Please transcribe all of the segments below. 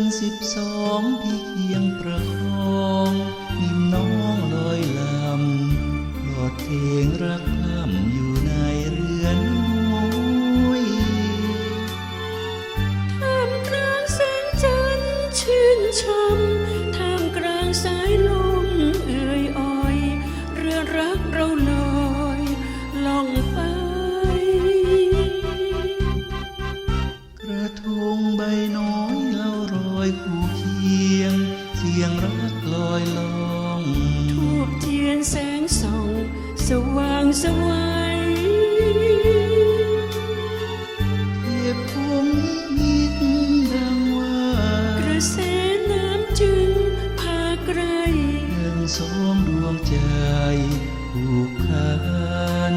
อนสิบสองพี่เคียงประคองนิ่มน้องลอยลำหลอดเพลงรัก สว่างสวัยเทพพรหมนิมิตดังว่ากระแสน้ำจึงพาไกลหนึ่งสองดวงใจผูกพัน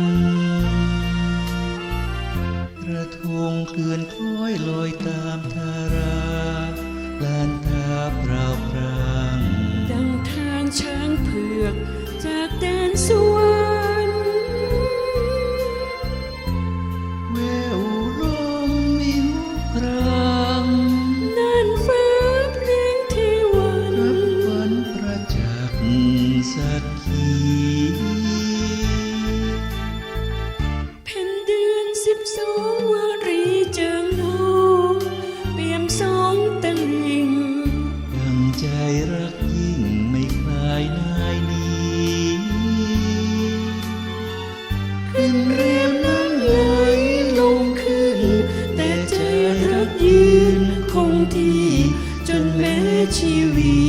กระทงเคลื่อนคล้อยลอยตามทาราลานตาเปล่าพราง ขึ้นเรียมน้ำไหลลงขึ้น แต่ใจรักยืนคงที่จนแม้ชีวิต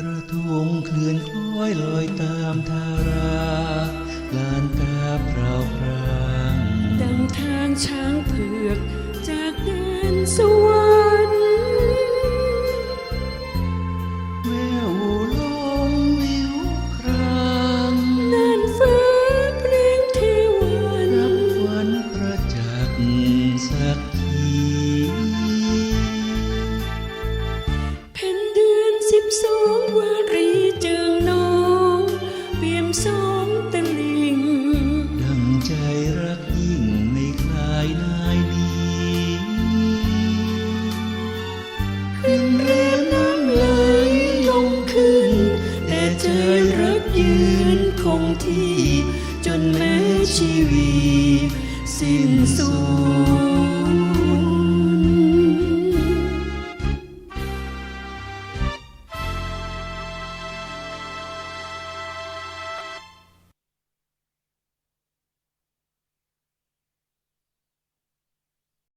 กระทงเคลื่อนคล้อยลอยตามทาราลานตาเปล่าพรางดังทางช้างเผือก สิบสองวารีเจิงน้องเปี่ยมสองตะลิง ดังใจรักยิ่งไม่คลายนายหนี้ขึ้นเรือน้ำไหลลงขึ้น แต่ใจรักยืนคงที่ จนแม้ชีวีสิ้นสูญ